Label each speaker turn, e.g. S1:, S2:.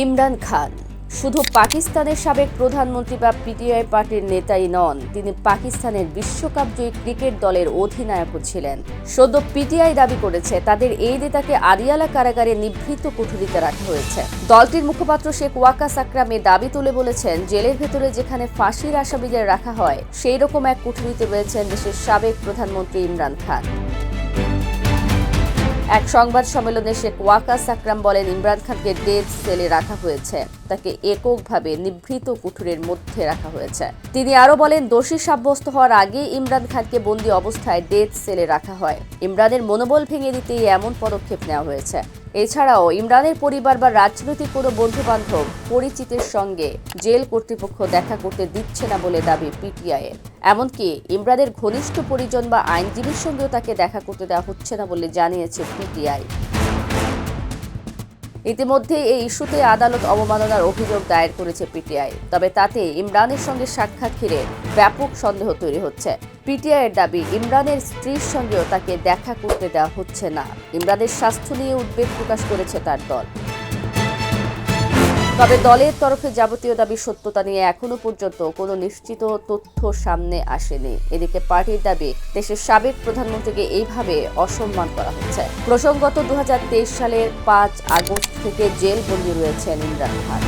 S1: ইমরান খান। শুধু পাকিস্তানের সাবেক প্রধানমন্ত্রী বা পিটিআই পার্টির নেতাই নন, তিনি পাকিস্তানের বিশ্বকাপ জয়ী ক্রিকেট দলের অধিনায়কও ছিলেন। সদ্য পিটিআই দাবি করেছে, তাদের এই নেতাকে আদিয়ালা কারাগারে নিভৃত কুঠুরিতে রাখা হয়েছে। দলটির মুখপাত্র শেখ ওয়াকাস আকরাম দাবি তুলে বলেছেন, জেলের ভেতরে যেখানে ফাঁসির আসামিদের রাখা হয় সেই রকম এক কুঠুরিতে রয়েছেন দেশের সাবেক প্রধানমন্ত্রী ইমরান খান। এক সংবাদ সম্মেলনে শেখ ওয়াকাস আকরাম বলেন, ইমরান খানকে ডেথ সেলে রাখা হয়েছে। তাকে এককভাবে নিভৃত কুঠুরের মধ্যে রাখা হয়েছে। তিনি আরও বলেন, দোষী সাব্যস্ত হওয়ার আগে ইমরান খানকে বন্দি অবস্থায় ডেথ সেলে রাখা হয়। ইমরানের মনোবল ভেঙে দিতেই এমন পদক্ষেপ নেওয়া হয়েছে। এছাড়াও ইমরানের পরিবার বা রাজনৈতিক কোনো বন্ধু বান্ধব পরিচিতের সঙ্গে জেল কর্তৃপক্ষ দেখা করতে দিচ্ছে না বলে দাবি পিটিআই এর এমনকি ইমরানের ঘনিষ্ঠ পরিজন বা আইনজীবীর সঙ্গেও তাকে দেখা করতে দেওয়া হচ্ছে না বলে জানিয়েছে পিটিআই। ইতিমধ্যে এই ইস্যুতে আদালত অবমাননার অভিযোগ দায়ের করেছে পিটিআই। তবে তাতে ইমরানের সঙ্গে সাক্ষাৎ ঘিরে ব্যাপক সন্দেহ তৈরি হচ্ছে। পিটিআই এর দাবি, ইমরানের স্ত্রীর সঙ্গেও তাকে দেখা করতে দেওয়া হচ্ছে না। ইমরানের স্বাস্থ্য নিয়ে উদ্বেগ প্রকাশ করেছে তার দল। তবে দলের তরফে যাবতীয় দাবি সত্যতা নিয়ে এখনও পর্যন্ত কোনো নিশ্চিত তথ্য সামনে আসেনি। এদিকে পার্টির দাবি, দেশের সাবেক প্রধানমন্ত্রীকে এইভাবে অসম্মান করা হচ্ছে। প্রসঙ্গত দু হাজার তেইশ সালের পাঁচ আগস্ট থেকে জেল বন্দী রয়েছেন ইমরান খান।